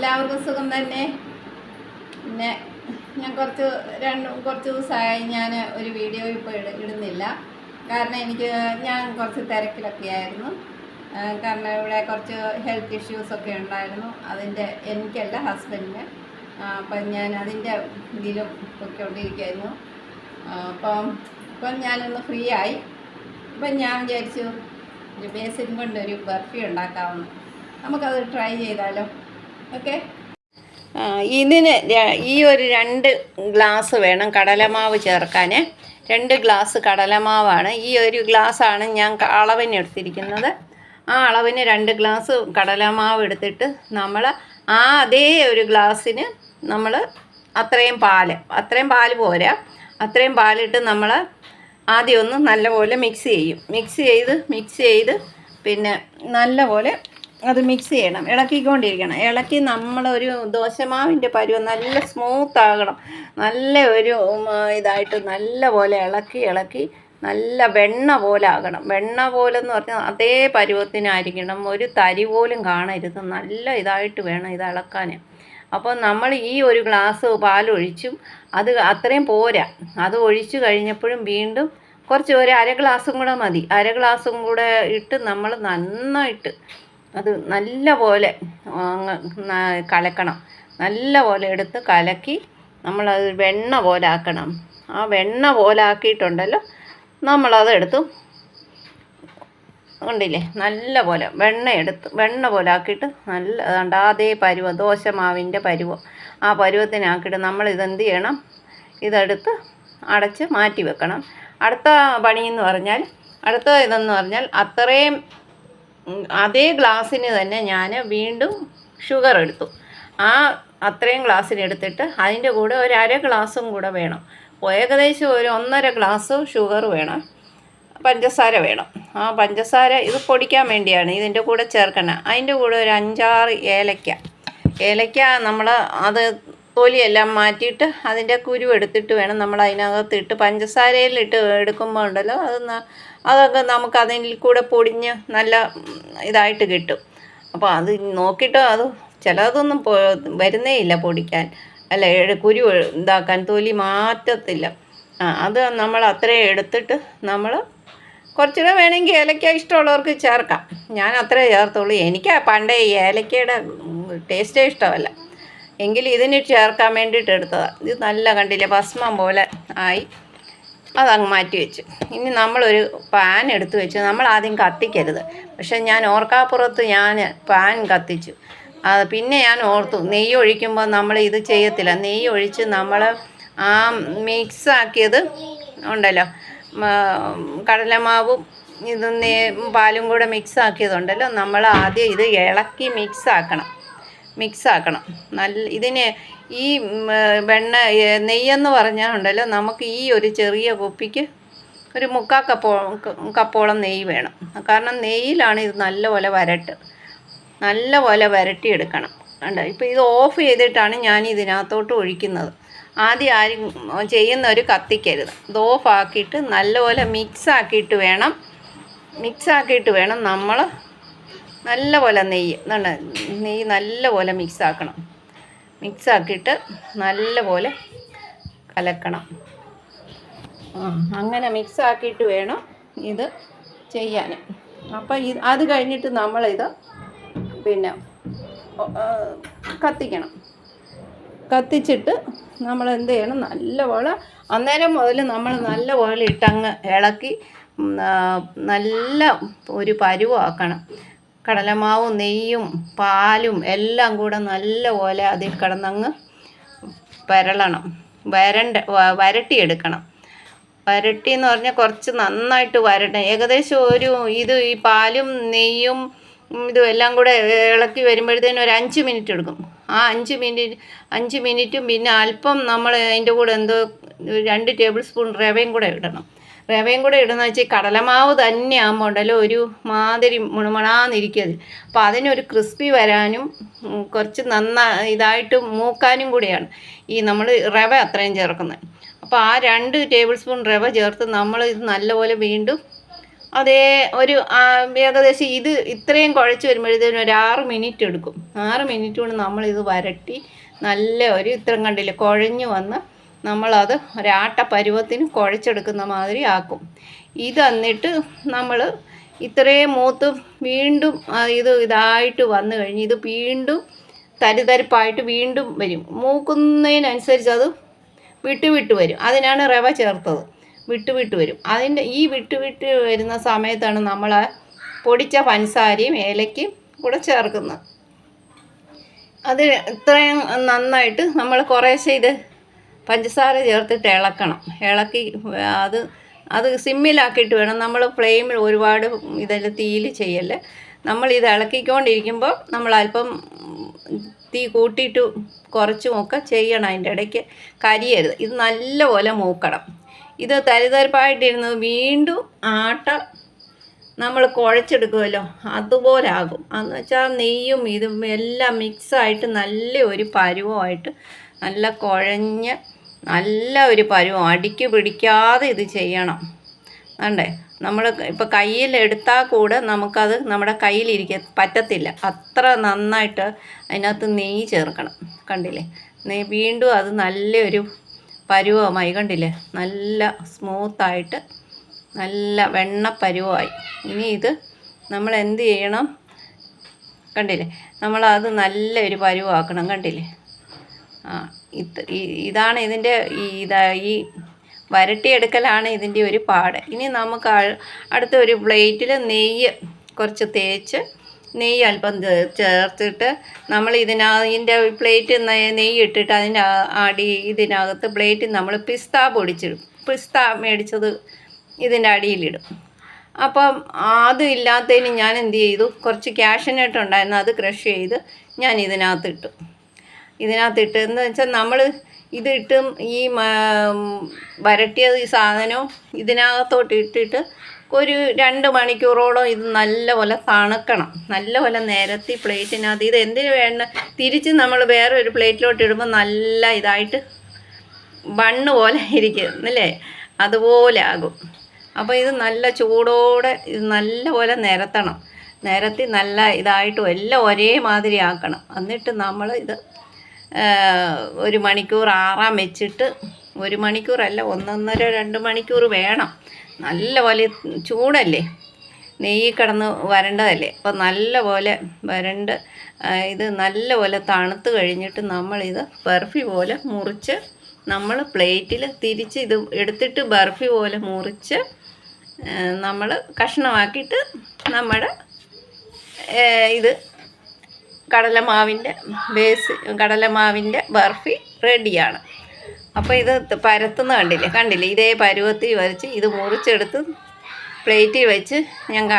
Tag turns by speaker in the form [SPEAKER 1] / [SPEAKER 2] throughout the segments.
[SPEAKER 1] എല്ലാവർക്കും സുഖം തന്നെ. പിന്നെ ഞാൻ കുറച്ച് രണ്ട് കുറച്ച് ദിവസമായി ഞാൻ ഒരു വീഡിയോ ഇപ്പോൾ ഇട ഇടുന്നില്ല. കാരണം എനിക്ക് ഞാൻ കുറച്ച് തിരക്കിലൊക്കെ ആയിരുന്നു. കാരണം ഇവിടെ കുറച്ച് ഹെൽത്ത് ഇഷ്യൂസൊക്കെ ഉണ്ടായിരുന്നു. അതിന്റെ എനിക്കല്ല ഹസ്ബൻഡിന് അപ്പം ഞാൻ അതിന്റെ ഇതിലും പൊയ്ക്കൊണ്ടിരിക്കുകയായിരുന്നു അപ്പം ഇപ്പം ഞാനൊന്ന് ഫ്രീ ആയി. ഇപ്പം ഞാൻ വിചാരിച്ചു ബേസിൻ കൊണ്ട് ഒരു ബർഫി ഉണ്ടാക്കാമെന്ന്. നമുക്കത് ട്രൈ ചെയ്താലോ? ഓക്കെ ഇതിന് ഈ ഒരു രണ്ട് ഗ്ലാസ് വേണം കടലമാവ് ചേർക്കാൻ രണ്ട് ഗ്ലാസ് കടലമാവാണ്. ഈ ഒരു ഗ്ലാസ്സാണ് ഞാൻ അളവിന് എടുത്തിരിക്കുന്നത്. ആ അളവിന് രണ്ട് ഗ്ലാസ് കടലമാവ് എടുത്തിട്ട് നമ്മൾ ആ അതേ ഒരു ഗ്ലാസ്സിന് നമ്മൾ അത്രയും പാൽ അത്രയും പാൽ പോരാ. അത്രയും പാലിട്ട് നമ്മൾ ആദ്യം ഒന്ന് നല്ലപോലെ മിക്സ് ചെയ്യും. മിക്സ് ചെയ്ത് മിക്സ് ചെയ്ത് പിന്നെ നല്ലപോലെ അത് മിക്സ് ചെയ്യണം. ഇളക്കിക്കൊണ്ടിരിക്കണം. ഇളക്കി നമ്മളൊരു ദോശമാവിന്റെ പരുവ നല്ല സ്മൂത്ത് ആകണം. നല്ല ഒരു ഇതായിട്ട് നല്ല പോലെ ഇളക്കി ഇളക്കി നല്ല വെണ്ണ പോലെ ആകണം. വെണ്ണ പോലെ എന്ന് പറഞ്ഞാൽ അതേ പരുവത്തിനായിരിക്കണം. ഒരു തരി പോലും കാണരുത്. നല്ല ഇതായിട്ട് വേണം ഇത് ഇളക്കാൻ അപ്പോൾ നമ്മൾ ഈ ഒരു ഗ്ലാസ് പാലൊഴിച്ചും അത് അത്രയും പോരാ. അത് ഒഴിച്ചു കഴിഞ്ഞപ്പോഴും വീണ്ടും കുറച്ച് ഒരു അര ഗ്ലാസും കൂടെ മതി. അര ഗ്ലാസും കൂടെ ഇട്ട് നമ്മൾ നന്നായിട്ട് അത് നല്ല പോലെ കലക്കണം. നല്ല പോലെ എടുത്ത് കലക്കി നമ്മളത് വെണ്ണ പോലെ ആക്കണം ആ വെണ്ണ പോലെ ആക്കിയിട്ടുണ്ടല്ലോ നമ്മളത് എടുത്ത് ഉണ്ടില്ലേ നല്ല പോലെ വെണ്ണ എടുത്ത് വെണ്ണ പോലെ ആക്കിയിട്ട് നല്ല അതുകൊണ്ട് അതേ പരുവം ദോശമാവിന്റെ പരുവം. ആ പരുവത്തിനാക്കിയിട്ട് നമ്മൾ ഇതെന്ത് ചെയ്യണം? ഇതെടുത്ത് അടച്ച് മാറ്റി വെക്കണം. അടുത്ത പണിയെന്ന് പറഞ്ഞാൽ അടുത്ത ഇതെന്ന് പറഞ്ഞാൽ അത്രയും അതേ ഗ്ലാസ്സിന് തന്നെ ഞാൻ വീണ്ടും ഷുഗർ എടുത്തു. ആ അത്രയും ഗ്ലാസ്സിന് എടുത്തിട്ട് അതിന്റെ കൂടെ ഒരു അര ഗ്ലാസും കൂടെ വേണം. ഏകദേശം ഒരു ഒന്നര ഗ്ലാസ് ഷുഗർ വേണം. പഞ്ചസാര വേണം. ആ പഞ്ചസാര ഇത് പൊടിക്കാൻ വേണ്ടിയാണ് ഇതിന്റെ കൂടെ ചേർക്കണം. അതിന്റെ കൂടെ ഒരു അഞ്ചാറ് ഏലക്ക. ഏലക്ക നമ്മൾ അത് തൊലിയെല്ലാം മാറ്റിയിട്ട് അതിന്റെ കുരു എടുത്തിട്ട് വേണം നമ്മൾ അതിനകത്ത് ഇട്ട് പഞ്ചസാരയിലിട്ട് എടുക്കുമ്പോൾ ഉണ്ടല്ലോ അത് അതൊക്കെ നമുക്ക് അതിൽ കൂടെ പൊടിഞ്ഞ് നല്ല ഇതായിട്ട് കിട്ടും. അപ്പോൾ അത് നോക്കിയിട്ട് അത് ചിലതൊന്നും പൊ വരുന്നേ ഇല്ല പൊടിക്കാൻ. അല്ല കുരു ഇതാക്കാൻ തൊലി മാറ്റത്തില്ല. ആ അത് നമ്മൾ അത്രയും എടുത്തിട്ട് നമ്മൾ കുറച്ചുകൂടെ വേണമെങ്കിൽ ഏലക്ക ഇഷ്ടമുള്ളവർക്ക് ചേർക്കാം. ഞാൻ അത്രേ ചേർത്തുള്ളൂ. എനിക്ക് പണ്ടേ ഈ ഏലക്കയുടെ ടേസ്റ്റേ ഇഷ്ടമല്ല. എങ്കിലും ഇതിന് ചേർക്കാൻ വേണ്ടിയിട്ട് എടുത്തതാണ് ഇത് നല്ല കണ്ടില്ല ഭസ്മം പോലെ ആയി. അതങ്ങ് മാറ്റി വെച്ച്. ഇനി നമ്മളൊരു പാൻ എടുത്തു വെച്ച്. നമ്മൾ ആദ്യം കത്തിക്കരുത്. പക്ഷെ ഞാൻ ഓർക്കാപ്പുറത്ത് ഞാൻ പാൻ കത്തിച്ചു. അത് പിന്നെ ഞാൻ ഓർത്തു നെയ്യ് ഒഴിക്കുമ്പോൾ നമ്മൾ ഇത് ചെയ്യത്തില്ല. നെയ്യ് ഒഴിച്ച് നമ്മൾ ആ മിക്സ് ആക്കിയത് ഉണ്ടല്ലോ. കടലമാവും ഇത് പാലും കൂടെ മിക്സ് ആക്കിയതുണ്ടല്ലോ. നമ്മൾ ആദ്യം ഇത് ഇളക്കി മിക്സ് ആക്കണം. മിക്സ് ആക്കണം. നല്ല ഇതിന് ഈ വെണ്ണ നെയ്യെന്ന് പറഞ്ഞാൽ ഉണ്ടല്ലോ നമുക്ക് ഈ ഒരു ചെറിയ കുപ്പിക്ക് ഒരു മുക്കാ കപ്പോ കപ്പോളം നെയ്യ് വേണം. കാരണം നെയ്യിലാണ് ഇത് നല്ലപോലെ വരട്ട്. നല്ലപോലെ വരട്ടിയെടുക്കണം. കണ്ടോ? ഇപ്പോൾ ഇത് ഓഫ് ചെയ്തിട്ടാണ് ഞാൻ ഇതിനകത്തോട്ട് ഒഴിക്കുന്നത്. ആദ്യം ആരും ചെയ്യുന്ന ഒരു കത്തിക്കരുത്. ഇത് ഓഫ് ആക്കിയിട്ട് നല്ലപോലെ മിക്സ് ആക്കിയിട്ട് വേണം. മിക്സ് ആക്കിയിട്ട് വേണം നമ്മൾ നല്ലപോലെ നെയ്യ് എന്താണ് നെയ്യ് നല്ലപോലെ മിക്സ് ആക്കണം. മിക്സ് ആക്കിയിട്ട് നല്ലപോലെ കലക്കണം. അങ്ങനെ മിക്സ് ആക്കിയിട്ട് വേണം ഇത് ചെയ്യാൻ അപ്പോൾ ഇത് അത് കഴിഞ്ഞിട്ട് നമ്മളിത് പിന്നെ കത്തിക്കണം. കത്തിച്ചിട്ട് നമ്മൾ എന്ത് ചെയ്യണം? നല്ലപോലെ അന്നേരം മുതൽ നമ്മൾ നല്ലപോലെ ഇട്ടങ്ങ് ഇളക്കി നല്ല ഒരു പരുവാക്കണം. കടലമാവും നെയ്യും പാലും എല്ലാം കൂടെ നല്ല പോലെ അതിൽ കിടന്നങ്ങ് വരളണം. വരണ്ട വരട്ടിയെടുക്കണം. വരട്ടി എന്ന് പറഞ്ഞാൽ കുറച്ച് നന്നായിട്ട് വരട്ടെ ഏകദേശം ഒരു ഇത് ഈ പാലും നെയ്യും ഇതും എല്ലാം കൂടെ ഇളക്കി വരുമ്പോഴത്തേനും ഒരു അഞ്ച് മിനിറ്റ് എടുക്കും. ആ അഞ്ച് മിനിറ്റ് അഞ്ച് മിനിറ്റും പിന്നെ അല്പം നമ്മൾ അതിന്റെ കൂടെ എന്തോ രണ്ട് ടേബിൾ സ്പൂൺ റവയും കൂടെ ഇടണം. റവയും കൂടെ ഇടുന്ന വെച്ചാൽ കടലമാവ് തന്നെ ആകുമ്പോൾ ഉണ്ടല്ലോ ഒരു മാതിരി മുണുമണാന്നിരിക്കത് അപ്പോൾ അതിനൊരു ക്രിസ്പി വരാനും കുറച്ച് നന്നാ ഇതായിട്ട് മൂക്കാനും കൂടിയാണ് ഈ നമ്മൾ റവ അത്രയും ചേർക്കുന്നത് അപ്പോൾ ആ രണ്ട് ടേബിൾ സ്പൂൺ റവ ചേർത്ത് നമ്മൾ ഇത് നല്ലപോലെ വീണ്ടും അതേ ഒരു ഏകദേശം ഇത് ഇത്രയും കുഴച്ച് വരുമ്പോഴത്തേനും ഒരു ആറ് മിനിറ്റ് എടുക്കും. ആറ് മിനിറ്റ് കൊണ്ട് നമ്മളിത് വരട്ടി നല്ല ഒരു ഇത്രയും കണ്ടില്ല കുഴഞ്ഞു വന്ന് നമ്മളത് ഒരാട്ട പരുവത്തിന് കുഴച്ചെടുക്കുന്ന മാതിരി ആക്കും. ഇത് എന്നിട്ട് നമ്മൾ ഇത്രയും മൂത്ത് വീണ്ടും ഇത് ഇതായിട്ട് വന്നു കഴിഞ്ഞ് ഇത് വീണ്ടും തരിതരിപ്പായിട്ട് വീണ്ടും വരും. മൂക്കുന്നതിനനുസരിച്ച് അത് വിട്ട് വിട്ട് വരും. അതിനാണ് റവ ചേർത്തത്. വിട്ട് വിട്ട് വരും. അതിന്റെ ഈ വിട്ട് വിട്ട് വരുന്ന സമയത്താണ് നമ്മൾ പൊടിച്ച പഞ്ചസാരയും ഏലയ്ക്കും കൂടെ ചേർക്കുന്നത്. അത് ഇത്രയും നന്നായിട്ട് നമ്മൾ കുറേശ്ശെ ഇത് പഞ്ചസാര ചേർത്തിട്ട് ഇളക്കണം. ഇളക്കി അത് അത് സിമ്മിലാക്കിയിട്ട് വേണം. നമ്മൾ ഫ്ലെയിമിൽ ഒരുപാട് ഇതെല്ലാം തീയിൽ ചെയ്യല്ലേ. നമ്മൾ ഇത് ഇളക്കിക്കൊണ്ടിരിക്കുമ്പോൾ നമ്മൾ അല്പം തീ കൂട്ടിയിട്ട് കുറച്ചും ഒക്കെ ചെയ്യണം അതിന്റെ ഇടയ്ക്ക്. കരിയരുത്. ഇത് നല്ലപോലെ മൂക്കണം. ഇത് തരിതരിപ്പായിട്ടിരുന്നത് വീണ്ടും ആട്ട നമ്മൾ കുഴച്ചെടുക്കുമല്ലോ. അതുപോലെ ആകും എന്ന് വെച്ചാൽ നെയ്യും ഇതും എല്ലാം മിക്സായിട്ട് നല്ല ഒരു പരുവമായിട്ട് നല്ല കുഴഞ്ഞ് നല്ല ഒരു പരുവം അടിക്ക് പിടിക്കാതെ ഇത് ചെയ്യണം. വേണ്ടേ നമ്മൾ ഇപ്പോൾ കയ്യിൽ എടുത്താൽ കൂടെ നമുക്കത് നമ്മുടെ കയ്യിലിരിക്ക പറ്റത്തില്ല. അത്ര നന്നായിട്ട് അതിനകത്ത് നെയ്യ് ചേർക്കണം. കണ്ടില്ലേ? നെയ്യ് വീണ്ടും അത് നല്ലൊരു പരുവമായി കണ്ടില്ലേ? നല്ല സ്മൂത്തായിട്ട് നല്ല വെണ്ണ പരുവമായി. ഇനി ഇത് നമ്മൾ എന്ത് ചെയ്യണം? കണ്ടില്ലേ? നമ്മളത് നല്ലൊരു പരുവാക്കണം. കണ്ടില്ലേ? ആ ഇതാണ് ഇതിന്റെ ഈ വരട്ടിയെടുക്കലാണ് ഇതിന്റെ ഒരു പാട്. ഇനി നമുക്ക് അടുത്ത ഒരു പ്ലേറ്റിൽ നെയ്യ് കുറച്ച് തേച്ച് നെയ്യ് അല്പം ചേർത്തിട്ട് നമ്മൾ ഇതിനകത്തിന്റെ പ്ലേറ്റ് നെയ്യ് ഇട്ടിട്ട് അതിന്റെ അടി ഇതിനകത്ത് പ്ലേറ്റിൽ നമ്മൾ പിസ്ത പൊടിച്ചിടും. പിസ്ത മേടിച്ചത് ഇതിന്റെ അടിയിലിടും. അപ്പം അതും ഇല്ലാത്തതിന് ഞാൻ എന്ത് ചെയ്തു? കുറച്ച് ക്യാഷനായിട്ടുണ്ടായിരുന്നു അത് ക്രഷ് ചെയ്ത് ഞാൻ ഇതിനകത്ത് ഇട്ടു ഇതിനകത്തിട്ട്. എന്ന് വെച്ചാൽ നമ്മൾ ഇതിട്ടും ഈ വരട്ടിയ ഈ സാധനവും ഇതിനകത്തോട്ട് ഇട്ടിട്ട് ഒരു രണ്ട് മണിക്കൂറോളം ഇത് നല്ലപോലെ തണുക്കണം. നല്ലപോലെ നിരത്തി പ്ലേറ്റിനകത്ത്. ഇത് എന്തിനു വേണ്ട? തിരിച്ച് നമ്മൾ വേറെ ഒരു പ്ലേറ്റിലോട്ട് ഇടുമ്പോൾ നല്ല ഇതായിട്ട് ബണ്ണ് പോലെ ഇരിക്കും അല്ലേ? അതുപോലെ ആകും. അപ്പോൾ ഇത് നല്ല ചൂടോടെ ഇത് നല്ലപോലെ നിരത്തണം. നിരത്തി നല്ല ഇതായിട്ടും എല്ലാം ഒരേ മാതിരി ആക്കണം. എന്നിട്ട് നമ്മൾ ഇത് ഒരു മണിക്കൂർ ആറാൻ വെച്ചിട്ട് ഒരു മണിക്കൂറല്ല ഒന്നൊന്നര രണ്ട് മണിക്കൂർ വേണം. നല്ല പോലെ ചൂടല്ലേ? നെയ്യ് കിടന്ന് വരണ്ടതല്ലേ? അപ്പോൾ നല്ലപോലെ വരണ്ട് ഇത് നല്ല പോലെ തണുത്ത് കഴിഞ്ഞിട്ട് നമ്മളിത് ബർഫി പോലെ മുറിച്ച് നമ്മൾ പ്ലേറ്റിൽ തിരിച്ച് ഇത് എടുത്തിട്ട് ബർഫി പോലെ മുറിച്ച് നമ്മൾ കഷ്ണമാക്കിയിട്ട് നമ്മുടെ ഇത് കടലമാവിന്റെ ബേസ് കടലമാവിന്റെ ബർഫി റെഡിയാണ്. അപ്പോൾ ഇത് പരത്തുന്ന കണ്ടില്ലേ? കണ്ടില്ലേ? ഇതേ പരുവത്തിൽ വരച്ച് ഇത് മുറിച്ചെടുത്ത് പ്ലേറ്റിൽ വെച്ച് ഞാൻ കാ-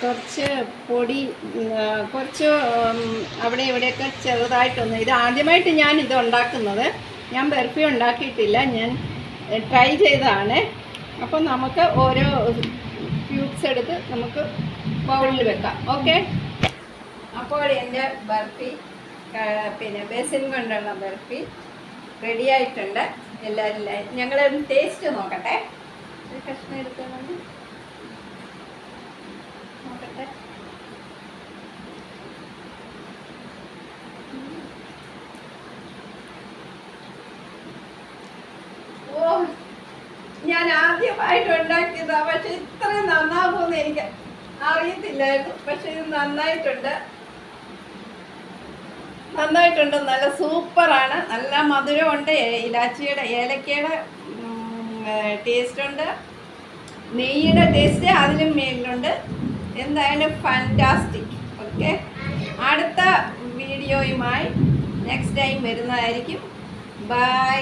[SPEAKER 1] കുറച്ച് പൊടി കുറച്ച് അവിടെ ഇവിടെയൊക്കെ ചെറുതായിട്ടൊന്ന് ഇത് ആദ്യമായിട്ട് ഞാൻ ഇത് ഉണ്ടാക്കുന്നത്. ഞാൻ ബർഫി ഉണ്ടാക്കിയിട്ടില്ല ഞാൻ ട്രൈ ചെയ്തതാണ്. അപ്പോൾ നമുക്ക് ഓരോ ക്യൂബ്സ് എടുത്ത് നമുക്ക് ബൗളിൽ വെക്കാം. ഓക്കെ? അപ്പോൾ എന്റെ ബർഫി പിന്നെ ബേസിൻ കൊണ്ടുള്ള ബർഫി റെഡി ആയിട്ടുണ്ട്. എല്ലാവരും ഞങ്ങൾ ടേസ്റ്റ് നോക്കട്ടെ. കഷ്ണം എടുക്കുന്നുണ്ട് നോക്കട്ടെ ഓ ഞാൻ ആദ്യമായിട്ട് ഉണ്ടാക്കിയതാ. പക്ഷെ ഇത്രയും നന്നാകുമെന്ന് എനിക്ക് അറിയത്തില്ലായിരുന്നു. പക്ഷെ ഇത് നന്നായിട്ടുണ്ട്. നന്നായിട്ടുണ്ട്. നല്ല സൂപ്പറാണ്. നല്ല മധുരമുണ്ട്. ഇലാച്ചിയുടെ ഏലക്കയുടെ ടേസ്റ്റ് ഉണ്ട് നെയ്യുടെ ടേസ്റ്റ് അതിലും മേലിലുണ്ട്. എന്തായാലും ഫാന്റാസ്റ്റിക് ഓക്കെ? അടുത്ത വീഡിയോയുമായി നെക്സ്റ്റ് ടൈം വരുന്നതായിരിക്കും. ബൈ